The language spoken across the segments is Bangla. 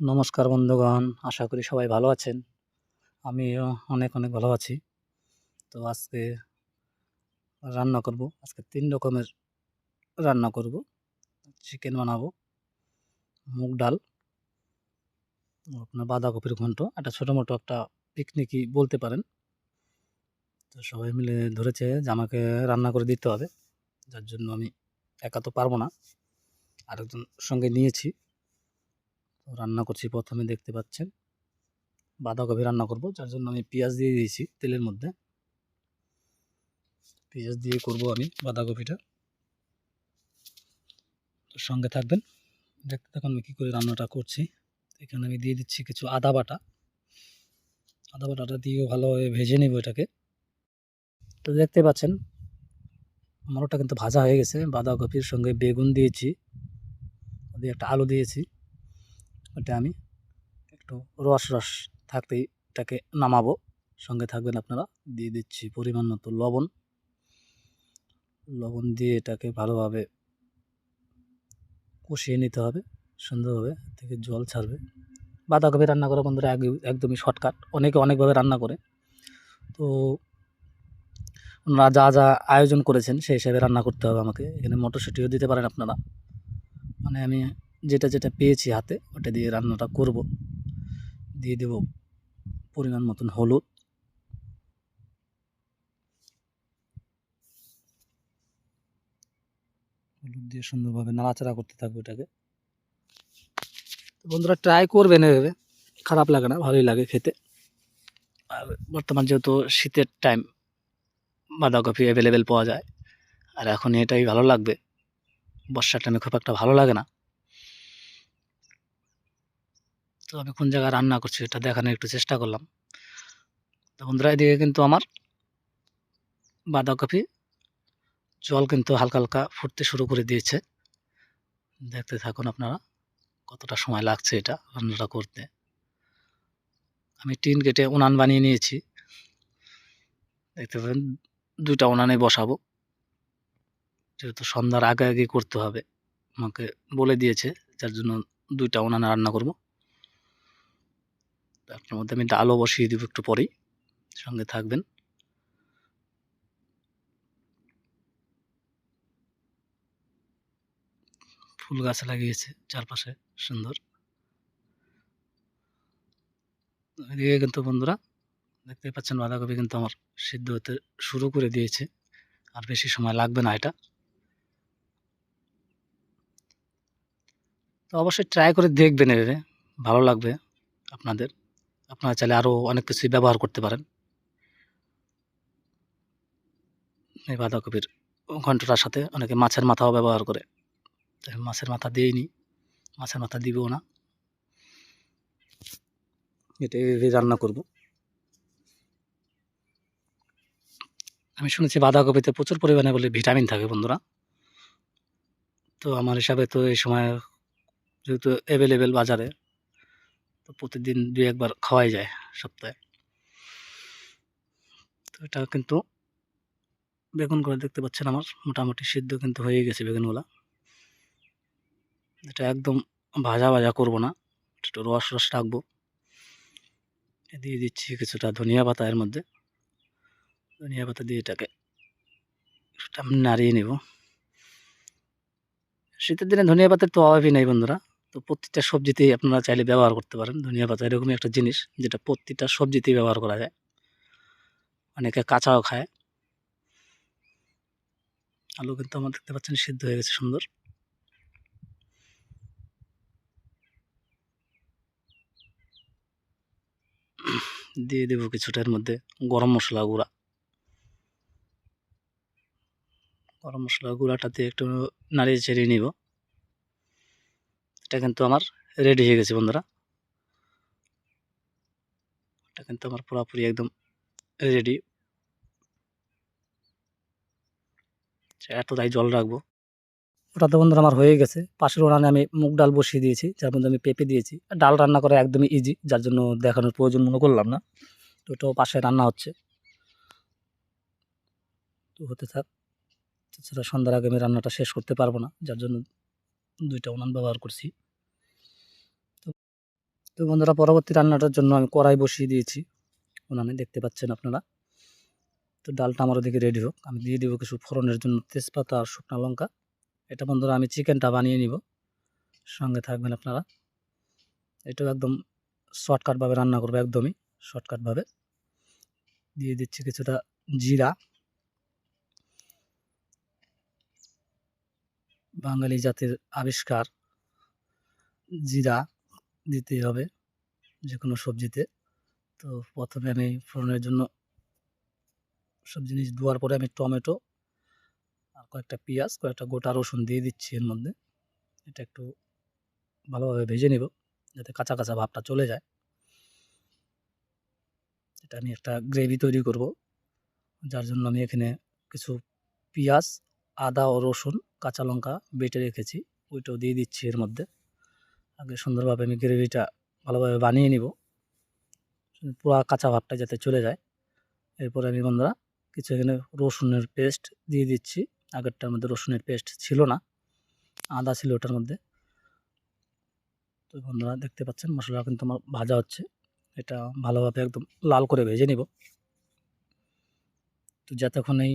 নমস্কার বন্ধুগণ, আশা করি সবাই ভালো আছেন। আমিও অনেক অনেক ভালো আছি। তো আজকে রান্না করব, আজকে তিন রকমের রান্না করব। চিকেন বানাবো, মুগ ডাল, আপনার বাঁধাকপির ঘন্ট, একটা ছোটো মোটো একটা পিকনিকই বলতে পারেন। তো সবাই মিলে ধরেছে যে আমাকে রান্না করে দিতে হবে, যার জন্য আমি একা তো পারব না। আরেকজন সঙ্গে নিয়েছি। রান্না করছি প্রথমে দেখতে পাচ্ছেন। বাঁধাকপি রান্না করব, যার জন্য আমি পেঁয়াজ দিয়ে দিয়েছি তেলের মধ্যে। পেঁয়াজ দিয়ে করব আমি বাঁধাকপিটা। তো সঙ্গে থাকবেন। দেখতে থাকুন আমি কী করে রান্নাটা করছি। এখানে আমি দিয়ে দিচ্ছি কিছু আদা বাটা। আদা বাটাটা দিয়েও ভালোভাবে ভেজে নেব এটাকে। তো দেখতে পাচ্ছেন আমার ওটা কিন্তু ভাজা হয়ে গেছে। বাঁধাকপির সঙ্গে বেগুন দিয়েছি। দিয়ে একটা আলু দিয়েছি। ওটা আমি একটু রস রস থাকতেই এটাকে নামাবো। সঙ্গে থাকবেন আপনারা। দিয়ে দিচ্ছি পরিমাণ মতো লবণ। লবণ দিয়ে এটাকে ভালোভাবে কষিয়ে নিতে হবে। সুন্দরভাবে থেকে জল ছাড়বে। বাঁধাকপি রান্না করা বন্ধুরা এক- একদমই শর্টকাট। অনেকে অনেকভাবে রান্না করে। তো ওনারা যা যা আয়োজন করেছেন সেই হিসাবে রান্না করতে হবে আমাকে। এখানে মটরশুঁটিও দিতে পারেন আপনারা। মানে আমি যেটা যেটা পেয়েছি হাতে, ওটা দিয়ে রান্নাটা করব। দিয়ে দেব পরিমাণ মতন হলুদ। হলুদ দিয়ে সুন্দরভাবে নাড়াচাড়া করতে থাকব এটাকে। বন্ধুরা ট্রাই করবেন এভাবে, খারাপ লাগে না, ভালোই লাগে খেতে। আর বর্তমান যেহেতু শীতের টাইম বাঁধাকপি অ্যাভেলেবেল পাওয়া যায়। আর এখন এটাই ভালো লাগবে। বর্ষার টাইমে খুব একটা ভালো লাগে না। তো আমি কোন জায়গায় রান্না করছি এটা দেখানোর একটু চেষ্টা করলাম। তো বন্ধুরা, এদিকে কিন্তু আমার বাঁধাকপি জল কিন্তু হালকা হালকা ফুটতে শুরু করে দিয়েছে। দেখতে থাকুন আপনারা কতটা সময় লাগছে এটা রান্নাটা করতে। আমি টিন কেটে উনান বানিয়ে নিয়েছি। দেখতে পাবেন, দুইটা উনানে বসাবো। যেহেতু সন্ধ্যার আগে আগে করতে হবে, আমাকে বলে দিয়েছে, যার জন্য দুইটা উনানে রান্না করব। তার মধ্যে আমি ডালও বসিয়ে দিব একটু পরেই, সঙ্গে থাকবেন। ফুল গাছ লাগিয়েছে চারপাশে, সুন্দর। এদিকে কিন্তু বন্ধুরা দেখতে পাচ্ছেন বাঁধাকপি কিন্তু আমার সিদ্ধ হতে শুরু করে দিয়েছে, আর বেশি সময় লাগবে না এটা। তো অবশ্যই ট্রাই করে দেখবেন এভাবে, ভালো লাগবে আপনাদের। আপনারা চাইলে আরও অনেক কিছুই ব্যবহার করতে পারেন। এই বাঁধাকপির ঘন্টটার সাথে অনেকে মাছের মাথাও ব্যবহার করে। মাছের মাথা দিইনি, মাছের মাথা দিবও না। এটা রান্না করব। আমি শুনেছি বাঁধাকপিতে প্রচুর পরিমাণে বলে ভিটামিন থাকে বন্ধুরা। তো আমার হিসাবে তো এই সময় যেহেতু অ্যাভেলেবেল বাজারে তো প্রতিদিন দু একবার খাওয়াই যায় সপ্তাহে। তো এটা কিন্তু বেগুনগুলো দেখতে পাচ্ছেন আমার মোটামুটি সিদ্ধ কিন্তু হয়ে গেছে বেগুনগুলা। এটা একদম ভাজা ভাজা করব না, একটু রস রস রাখব। দিয়ে দিচ্ছি কিছুটা ধনিয়া পাতা এর মধ্যে। ধনিয়া পাতা দিয়ে এটাকে আমি নাড়িয়ে নেব। শীতের দিনে ধনিয়া পাতার তো অভাবই নেই বন্ধুরা। তো প্রত্যেকটা সবজিতেই আপনারা চাইলে ব্যবহার করতে পারেন। ধনিয়া পাতা এরকমই একটা জিনিস যেটা প্রত্যেকটা সবজিতেই ব্যবহার করা যায়। অনেকে কাঁচাও খায়। আলু কিন্তু আমার দেখতে পাচ্ছেন সিদ্ধ হয়ে গেছে সুন্দর। দিয়ে দেবো কিছুটার মধ্যে গরম মশলা গুঁড়া। গরম মশলা গুঁড়াটা দিয়ে একটু নাড়িয়ে চেড়িয়ে নিব। এটা কিন্তু আমার রেডি হয়ে গেছে, বন্ধুরা। এটা কিন্তু আমার পুরোপুরি একদম রেডি এতটাই জল রাখব। ওটা তো বন্ধুরা আমার হয়ে গেছে। পাশের উনানে আমি মুগ ডাল বসিয়ে দিয়েছি, যার মধ্যে আমি পেঁপে দিয়েছি। ডাল রান্না করা একদমই ইজি যার জন্য দেখানোর প্রয়োজন মনে করলাম না। তো ওটাও পাশে রান্না হচ্ছে। তো হতে থাক, তাছাড়া সন্ধ্যার আগে আমি রান্নাটা শেষ করতে পারব না, যার জন্য দুইটা উনান ব্যবহার করছি। তো বন্ধুরা, পরবর্তী রান্নাটার জন্য আমি কড়াই বসিয়ে দিয়েছি। উনানে দেখতে পাচ্ছেন আপনারা। তো ডালটা আমার ওদিকে রেডি হোক। আমি দিয়ে দেবো কিছু ফোড়নের জন্য তেজপাতা আর শুকনো লঙ্কা। এটা বন্ধুরা, আমি চিকেনটা বানিয়ে নিব। সঙ্গে থাকবেন আপনারা। এটাও একদম শর্টকাটভাবে রান্না করব, একদমই শর্টকাটভাবে দিয়ে দিচ্ছি কিছুটা জিরা। বাঙালি জাতির আবিষ্কার জিরা দিতেই হবে যে কোনো সবজিতে। তো প্রথমে আমি ফোড়নের জন্য সব জিনিস দেওয়ার পরে আমি টমেটো আর কয়েকটা পেঁয়াজ, কয়েকটা গোটা রসুন দিয়ে দিচ্ছি এর মধ্যে। এটা একটু ভালোভাবে ভেজে নেব যাতে কাঁচা কাঁচা ভাবটা চলে যায়। এটা আমি একটা গ্রেভি তৈরি করব, যার জন্য আমি এখানে কিছু পেঁয়াজ, আদা ও রসুন কাঁচা লঙ্কা বেটে রেখেছি, ওইটাও দিয়ে দিচ্ছি এর মধ্যে। আগে সুন্দরভাবে আমি গ্রেভিটা ভালোভাবে বানিয়ে নিব, পুরো কাঁচা ভাবটা যাতে চলে যায়। এরপরে আমি বন্ধুরা কিছু এখানে রসুনের পেস্ট দিয়ে দিচ্ছি। আগেরটার মধ্যে রসুনের পেস্ট ছিল না, আদা ছিল ওটার মধ্যে। তো বন্ধুরা দেখতে পাচ্ছেন মশলা কিন্তু আমার ভাজা হচ্ছে। এটা ভালোভাবে একদম লাল করে ভেজে নিব। তো যতক্ষণ এই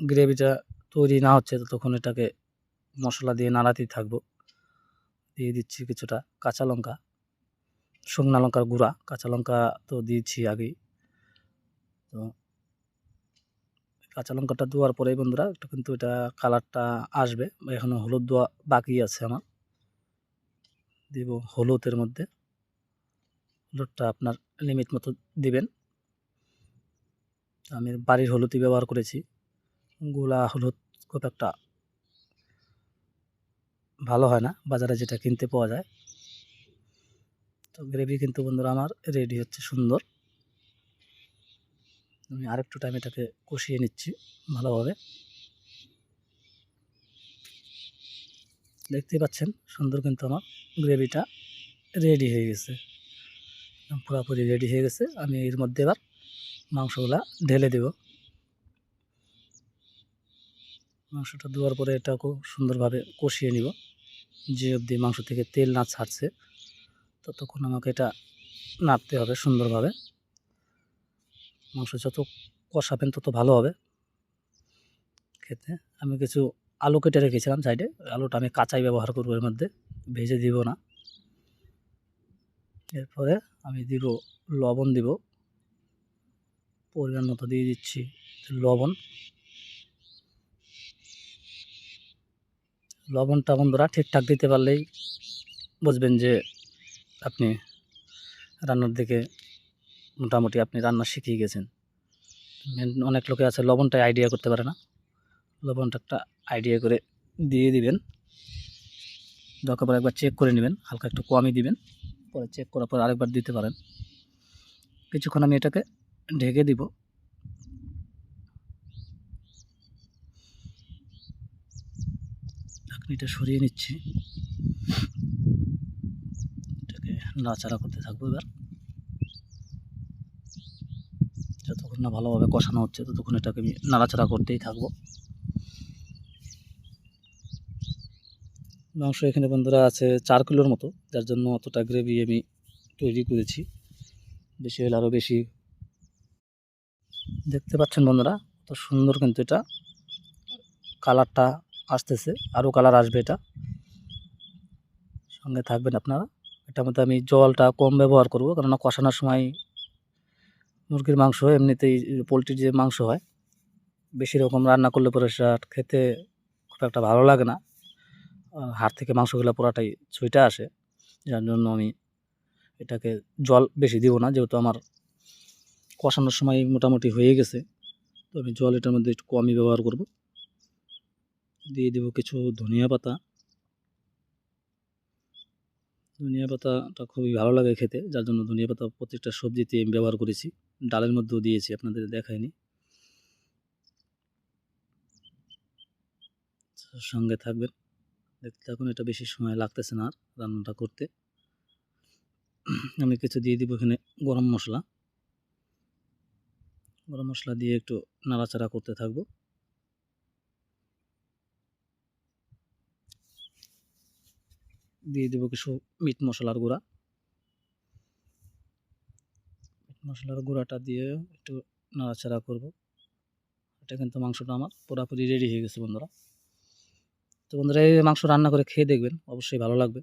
গ্রেভিটা তৈরি না হচ্ছে ততক্ষণ এটাকে মশলা দিয়ে নাড়াতেই থাকব। দিয়ে দিচ্ছি কিছুটা কাঁচা লঙ্কা, শুকনা লঙ্কার গুঁড়া। কাঁচা লঙ্কা তো দিয়েছি আগেই। তো কাঁচা লঙ্কাটা দেওয়ার পরেই বন্ধুরা, একটু কিন্তু এটা কালারটা আসবে। এখনও হলুদ দেওয়া বাকি আছে আমার। দিব হলুদের মধ্যে। হলুদটা আপনার লিমিট মতো দিবেন। আমি বাড়ির হলুদই ব্যবহার করেছি। গোলা হলুদ খুব একটা ভালো হয় না। বাজারে যেটা কিনতে পাওয়া যায়। তো গ্রেভি কিন্তু বন্ধুরা আমার রেডি হচ্ছে সুন্দর। আমি আরেকটু টাইম এটাকে কষিয়ে নিচ্ছি ভালোভাবে। দেখতেই পাচ্ছেন সুন্দর কিন্তু আমার গ্রেভিটা রেডি হয়ে গেছে। পুরোপুরি রেডি হয়ে গেছে। আমি এর মধ্যে এবার মাংসগুলা ঢেলে দেব। মাংসটা দেওয়ার পরে এটা খুব সুন্দরভাবে কষিয়ে নিব। যে অবধি মাংস থেকে তেল না ছাড়ছে, ততক্ষণ আমাকে এটা নাড়তে হবে সুন্দরভাবে। মাংস যত কষাবেন তত ভালো হবে। খেতে আমি কিছু আলু কেটে রেখেছিলাম সাইডে, আলুটা আমি কাঁচাই ব্যবহার করব এর মধ্যে, ভেজে দিব না। এরপরে আমি দিব লবণ দিব। পরিমাণ মতো দিয়ে দিচ্ছি লবণ। লবণটা বন্ধুরা ঠিকঠাক দিতে পারলেই বুঝবেন যে আপনি রান্নার দিকে মোটামুটি আপনি রান্না শিখিয়ে গেছেন। অনেক লোকে আছে লবণটাই আইডিয়া করতে পারে না। লবণটা একটা আইডিয়া করে দিয়ে দিবেন। দরকার পরে একবার চেক করে নেবেন, হালকা একটু কমই দিবেন। পরে চেক করার পর আরেকবার দিতে পারেন। কিছুক্ষণ আমি এটাকে ঢেকে দিব। ঢাকনিটা সরিয়ে নিচ্ছি। এটাকে নাড়াচাড়া করতে থাকব এবার। যতক্ষণ না ভালোভাবে কষানো হচ্ছে, ততক্ষণ এটাকে আমি নাড়াচাড়া করতেই থাকব। মাংস এখানে বন্ধুরা আছে চার কিলোর মতো, যার জন্য অতটা গ্রেভি আমি তৈরি করেছি। বেশি হলে আরও বেশি। দেখতে পাচ্ছেন বন্ধুরা, কত সুন্দর কিন্তু এটা। কালারটা আসতেছে, আরও কালার আসবে এটা। সঙ্গে থাকবেন আপনারা। এটার মধ্যে আমি জলটা কম ব্যবহার করব, কেননা কষানোর সময় মুরগির মাংস এমনিতেই পোলট্রির যে মাংস হয়, বেশি রকম রান্না করলে পরে সেটা খেতে খুব একটা ভালো লাগে না। হাড় থেকে মাংসগুলো পুরাটাই ছুঁইটা আসে, যার জন্য আমি এটাকে জল বেশি দিব না, যেহেতু আমার কষানোর সময় মোটামুটি হয়ে গেছে। তো আমি জল এটার মধ্যে একটু কমই ব্যবহার করব। দিয়ে দেবো কিছু ধনিয়া পাতা। ধনিয়া পাতাটা খুবই ভালো লাগে খেতে, যার জন্য ধনিয়া পাতা প্রত্যেকটা সবজিতে আমি ব্যবহার করেছি। ডালের মধ্যেও দিয়েছি, আপনাদের দেখায়নি সঙ্গে থাকবেন। দেখতে থাকুন, এটা বেশি সময় লাগতেছে না আর রান্নাটা করতে। আমি কিছু দিয়ে দিব এখানে গরম মশলা। গরম মশলা দিয়ে একটু নাড়াচাড়া করতে থাকব। দিয়ে দেবো কিছু মিট মশলার গুঁড়া। মিট মশলার গুঁড়াটা দিয়ে একটু নাড়াচাড়া করব। এটা কিন্তু মাংসটা আমার পুরোপুরি রেডি হয়ে গেছে বন্ধুরা। তো বন্ধুরা, এই মাংস রান্না করে খেয়ে দেখবেন, অবশ্যই ভালো লাগবে।